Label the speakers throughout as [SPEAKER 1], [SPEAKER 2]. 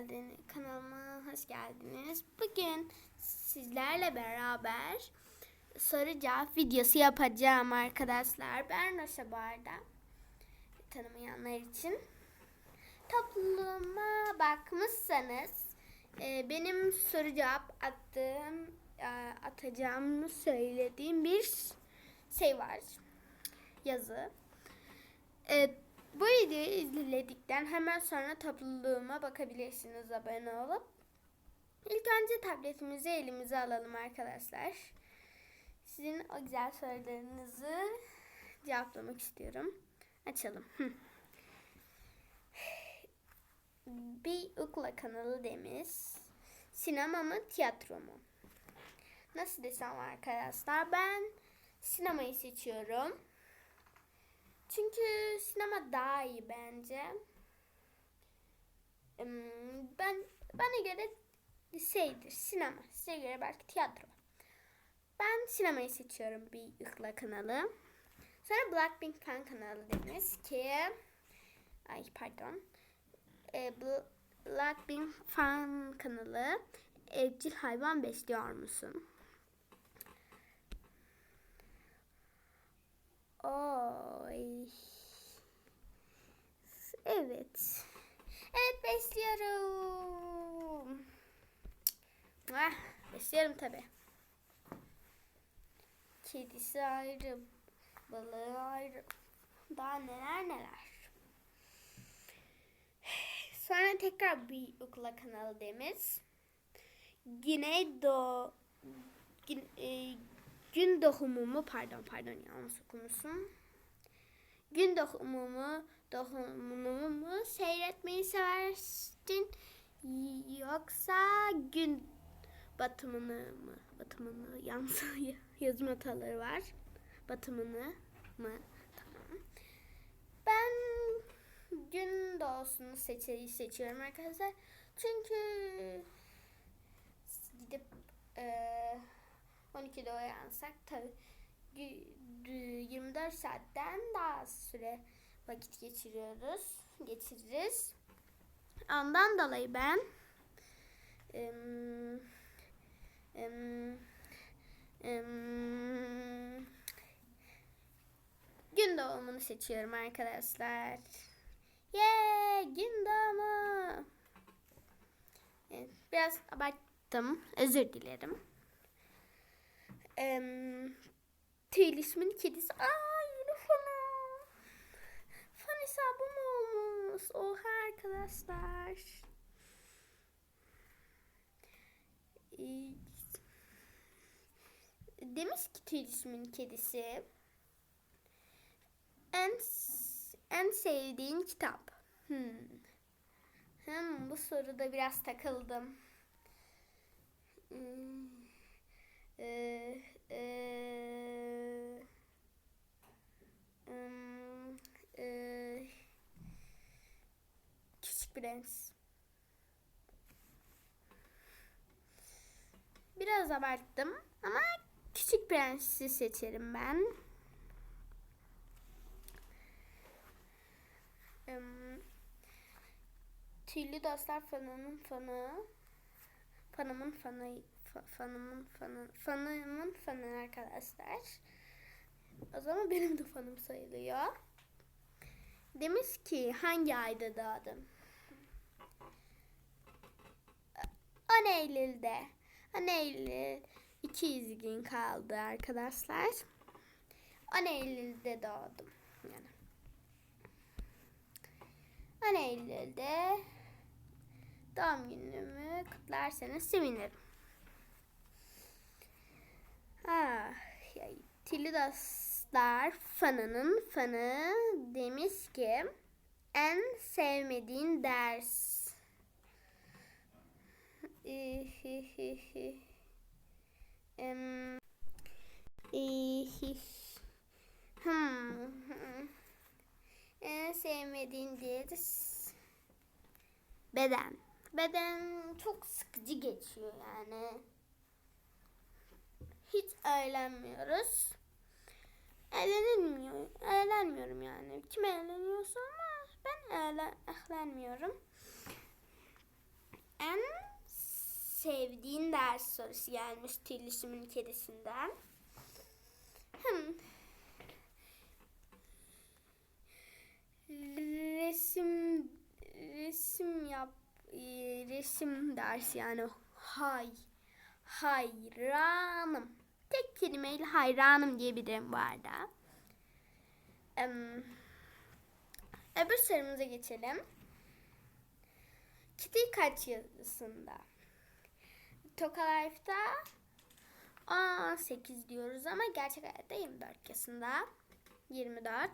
[SPEAKER 1] geldiniz. Kanalıma hoş geldiniz. Bugün sizlerle beraber soru cevap videosu yapacağım arkadaşlar. Ben Roşa Barda. Tanımayanlar için. Topluma bakmışsanız e, benim soru cevap attığım e, atacağımı söylediğim bir şey var. Yazı. E, bu videoyu izledikten hemen sonra topluluğuma bakabilirsiniz abone olup. İlk önce tabletimizi elimize alalım arkadaşlar. Sizin o güzel sorularınızı cevaplamak istiyorum. Açalım. Bir ukla kanalı demiş. Sinema mı tiyatro mu? Nasıl desem arkadaşlar ben sinemayı seçiyorum. Çünkü sinema daha iyi bence. Ben bana göre şeydir sinema. Size göre belki tiyatro. Ben sinemayı seçiyorum bir ıkla kanalı. Sonra Blackpink fan kanalı demiş ki ay pardon. E, Bl- Blackpink fan kanalı evcil hayvan besliyor musun? Oy. Evet. Evet besliyorum. Ah, besliyorum tabi. Kedisi ayrı, balığı ayrı. Daha neler neler. Sonra tekrar bir okula kanalı demiş. Güneydoğu gün, e, gün doğumu mu pardon pardon yanlış okumuşum. Gün doğumu mu doğumunu mu seyretmeyi seversin yoksa gün batımını mı batımını yalnız yazım hataları var batımını mı? Tamam. Ben gün doğusunu seçeyi seçiyorum arkadaşlar. Çünkü gidip eee 12'de uyansak tabii gü- gü- 24 saatten daha süre vakit geçiriyoruz. Geçiririz. Ondan dolayı ben gün doğumunu seçiyorum arkadaşlar. Yeah, gün doğumu. Biraz abarttım. Özür dilerim. Em, Tüylü ismin kedisi. Aa yeni fanım. Fan hesabım olmuş. Oha arkadaşlar. Ee, Demiş ki Tüylü ismin kedisi. En en sevdiğin kitap. Hmm. Hmm, bu soruda biraz takıldım. Hmm. Ee, ım, ee, Küçük Prens. Biraz abarttım ama Küçük Prens'i seçerim ben. Im, Tüylü Dostlar fanının fanı. Fanımın fanı fa- fanımın fanı fanımın fanı arkadaşlar. O zaman benim de fanım sayılıyor. Demiş ki hangi ayda doğdun? 10 Eylül'de. 10 Eylül 200 gün kaldı arkadaşlar. 10 Eylül'de doğdum. Yani. 10 Eylül'de doğum günümü kutlarsanız sevinirim. Ah, ya, Tilly Dostlar fanının fanı demiş ki en sevmediğin ders. Hmm. En sevmediğin ders beden. Beden çok sıkıcı geçiyor yani. Hiç eğlenmiyoruz. Eğlenilmiyor. Eğlenmiyorum yani. Kim eğleniyorsa ama ben eğlen, eğlenmiyorum. En sevdiğin ders sorusu gelmiş Tüllüsüm'ün kedisinden. Hmm. Resim resim yap resim dersi yani hay hayranım. Tek kelimeyle hayranım diyebilirim bu arada. Öbür sorumuza geçelim. Kitty kaç yaşında? Toka Life'da 18 diyoruz ama gerçek hayatta 24 yaşında. 24.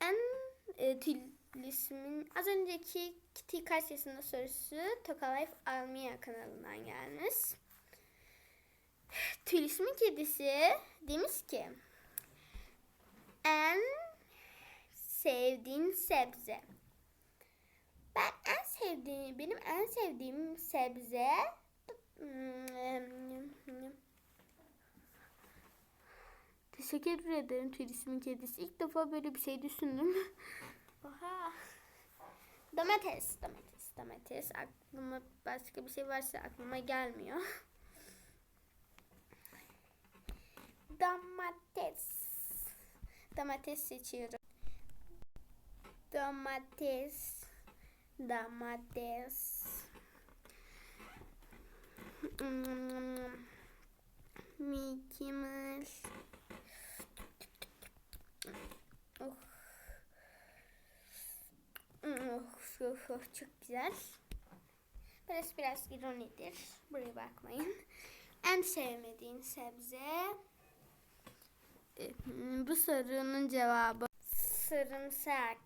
[SPEAKER 1] En e, Tüllis'in az önceki Kitty kaç yaşında sorusu Toka Life Almia kanalından gelmiş. Tüllis'in kedisi demiş ki en sevdiğin sebze. Ben en sevdiğim, benim en sevdiğim sebze Teşekkür ederim Tülisimin kedisi. İlk defa böyle bir şey düşündüm. Oha. Domates, domates, domates. Aklıma başka bir şey varsa aklıma gelmiyor. Domates. Domates seçiyorum. Domates. Domates. Mickey Mouse. Oh. Oh, oh, oh, çok güzel. Burası biraz ironidir. Buraya bakmayın. En sevmediğin sebze. Bu sorunun cevabı sarımsak.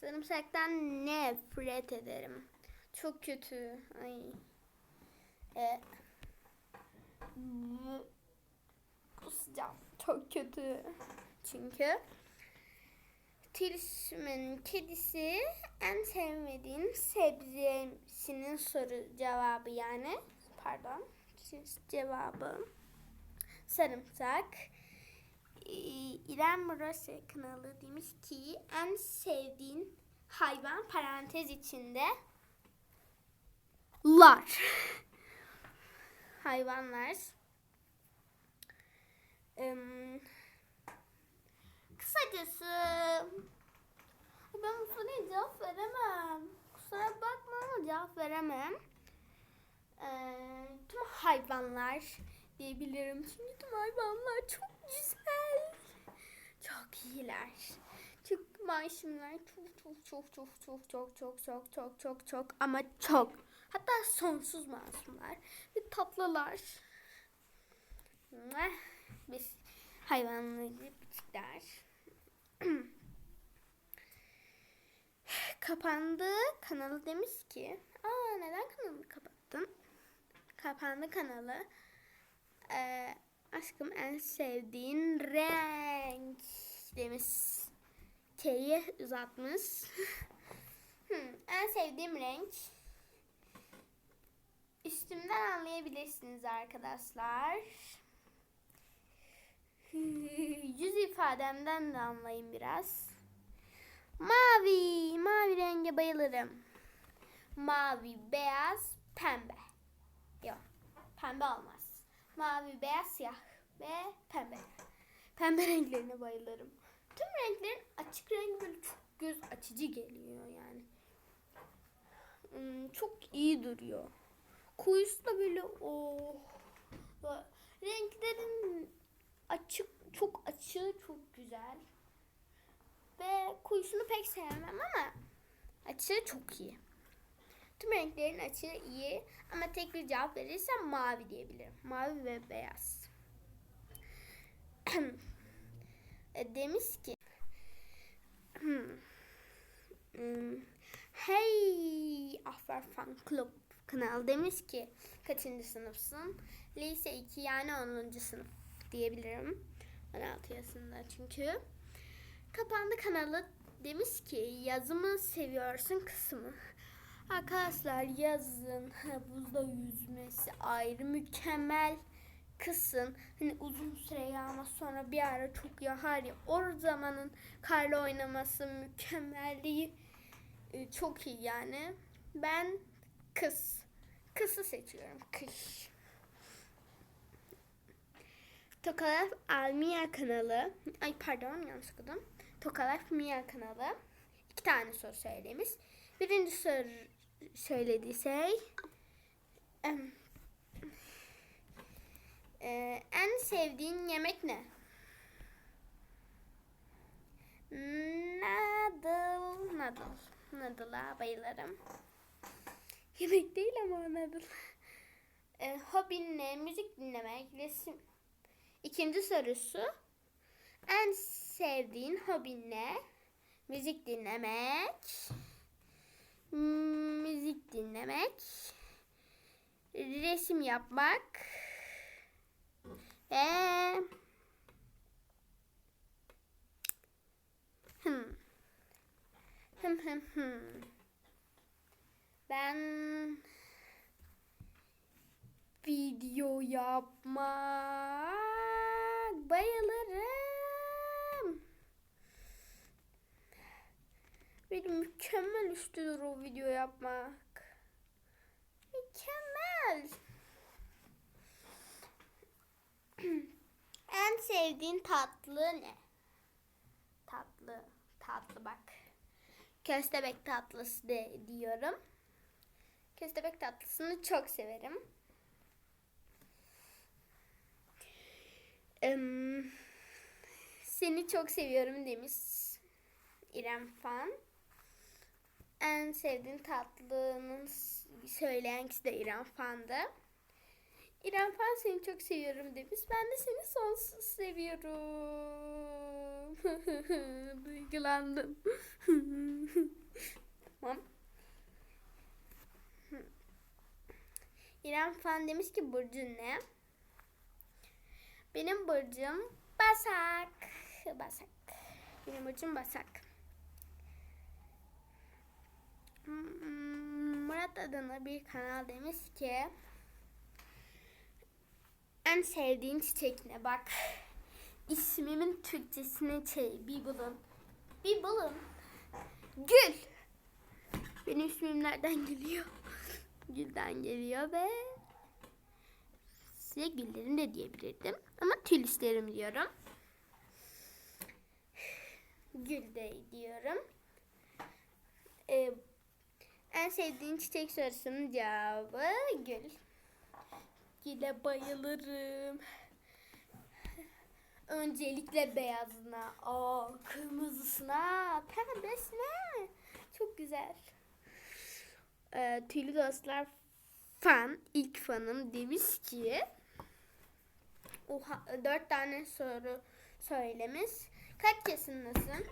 [SPEAKER 1] Sarımsaktan nefret ederim. Çok kötü. Ay. E, sıcak çok kötü. Çünkü Tilsüm'ün kedisi en sevmediğin sebzesinin soru cevabı yani. Pardon. Cevabı. Sarımsak. Ee, İrem Murası kanalı demiş ki en sevdiğin hayvan parantez içinde lar. Hayvanlar. Ee, kısacası ben bu soruya cevap veremem. Kusura bakma ama cevap veremem. Ee, tüm hayvanlar diyebilirim. Çünkü tüm hayvanlar çok güzel. Çok iyiler. Çok masumlar. Çok çok çok çok çok çok çok çok çok çok çok ama çok. Hatta sonsuz masumlar. Ve tatlılar. Biz hayvanları bitikler. Kapandı. Kanalı demiş ki. Aa neden kanalı kapattın? Kapandı kanalı. Ee, aşkım en sevdiğin renk demiş. K'yi uzatmış. hmm, en sevdiğim renk. Üstümden anlayabilirsiniz arkadaşlar. Yüz ifademden de anlayın biraz. Mavi, mavi renge bayılırım. Mavi, beyaz, pembe. Yok, pembe olmaz. Mavi, beyaz, siyah ve pembe. Pembe renklerine bayılırım. Tüm renklerin açık rengi böyle çok göz açıcı geliyor yani. Hmm, çok iyi duruyor. Koyusu da böyle oh. Renklerin açık çok açığı çok güzel. Ve kuyusunu pek sevmem ama açığı çok iyi. Tüm renklerin açığı iyi ama tek bir cevap verirsem mavi diyebilirim. Mavi ve beyaz. E, demiş ki hmm, Hey Ahver Fan Club kanal demiş ki kaçıncı sınıfsın? Lise 2 yani 10. sınıf diyebilirim. 16 yaşında çünkü. Kapandı kanalı demiş ki yazımı seviyorsun kısmı. Arkadaşlar yazın havuzda yüzmesi ayrı mükemmel kısın. Hani uzun süre yağmaz sonra bir ara çok yağar ya. O zamanın karla oynaması mükemmelliği e, çok iyi yani. Ben kız. Kızı seçiyorum. Kış. Tokalaf Almia kanalı. Ay pardon yanlış okudum. Tokalaf Mia kanalı. İki tane soru söylemiş. Birinci soru söylediği şey e, en sevdiğin yemek ne? Noodle. Noodle. Noodle'a bayılırım. Yemek değil ama o noodle. E, hobin ne? Müzik dinlemek, resim. İkinci sorusu. En sevdiğin hobin ne? Müzik dinlemek. Müzik dinlemek. Resim yapmak. Ve Hmm. Hım hım hım. Ben video yapmak bayılırım. Benim mükemmel üstüdür o video yapmak. Mükemmel. En sevdiğin tatlı ne? Tatlı, tatlı bak. Köstebek tatlısı de diyorum. Köstebek tatlısını çok severim. Seni çok seviyorum demiş İrem Fan. En sevdiğin tatlının söyleyen kişi de İrem Fan'dı. İrem Fan seni çok seviyorum demiş. Ben de seni sonsuz seviyorum. Duygulandım. tamam. İrem Fan demiş ki Burcun ne? Benim burcum Basak. Basak. Benim burcum Basak. Hmm, Murat adına bir kanal demiş ki en sevdiğin çiçek ne? Bak ismimin Türkçesini şey bir bulun. Bir bulun. Gül. Benim ismim nereden geliyor? Gülden geliyor ve size güllerim de diyebilirdim. Ama tül isterim diyorum. Gül de diyorum. Ee, en sevdiğin çiçek sorusunun cevabı gül. Güle bayılırım. Öncelikle beyazına, aa, kırmızısına, pembesine. Çok güzel. Ee, tüylü dostlar fan, ilk fanım demiş ki Oha, dört tane soru söylemiş. Kaç yaşındasın?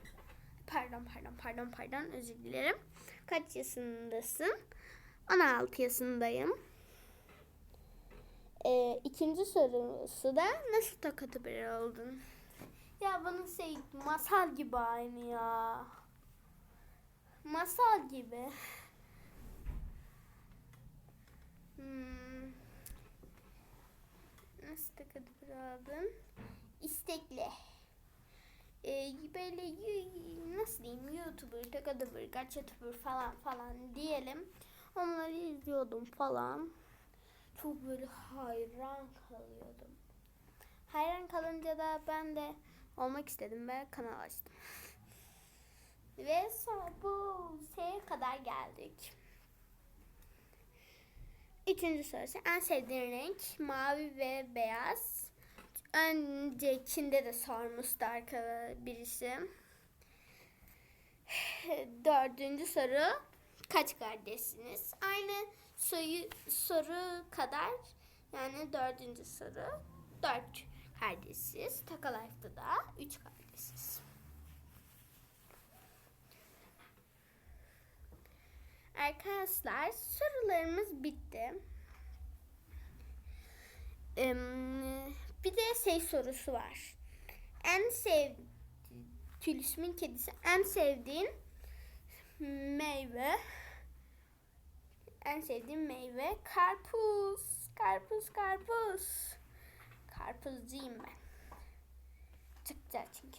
[SPEAKER 1] Pardon, pardon, pardon, pardon, özür dilerim. Kaç yaşındasın? 16 yaşındayım. Ee, ikinci sorusu da nasıl takatı bir oldun? Ya bana şey masal gibi aynı ya. Masal gibi. Hmm. Nasıl takatı bir oldun? İstekli. Ee, böyle nasıl diyeyim YouTuber, takatı kaç YouTuber falan falan diyelim. Onları izliyordum falan çok böyle hayran kalıyordum. Hayran kalınca da ben de olmak istedim ve kanal açtım. Ve sonra bu şeye kadar geldik. Üçüncü sorusu en sevdiğin renk mavi ve beyaz. Öncekinde de sormuştu arkadaşlar birisi. Dördüncü soru kaç kardeşsiniz? Aynı soyu, soru kadar yani dördüncü soru dört kardeşiz. Taka Life'da da üç kardeşiz. Arkadaşlar sorularımız bitti. Ee, bir de şey sorusu var. En sev Tülüsümün kedisi en sevdiğin meyve en sevdiğim meyve karpuz. Karpuz, karpuz. Karpuzcuyum ben. Çok güzel çünkü.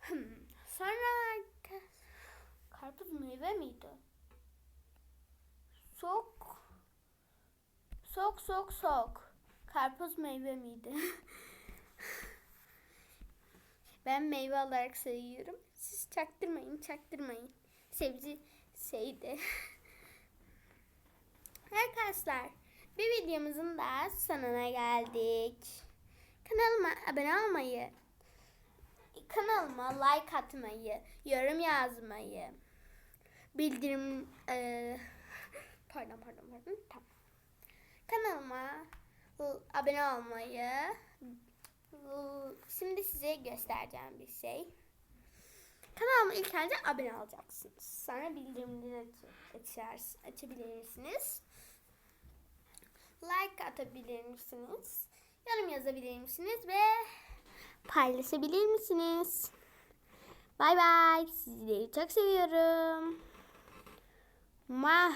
[SPEAKER 1] Hmm. Sonra karpuz meyve miydi? Sok sok sok sok. Karpuz meyve miydi? ben meyve olarak sayıyorum. Siz çaktırmayın, çaktırmayın. Sebze şeydi. Arkadaşlar bir videomuzun da sonuna geldik. Kanalıma abone olmayı, kanalıma like atmayı, yorum yazmayı, bildirim eee, pardon pardon pardon tamam. Kanalıma abone olmayı şimdi size göstereceğim bir şey. Kanalıma ilk önce abone olacaksınız. Sonra bildirimleri aç- açar, açabilirsiniz. Like atabilir misiniz? Yorum yazabilir misiniz? Ve paylaşabilir misiniz? Bay bay. Sizleri çok seviyorum. Mah.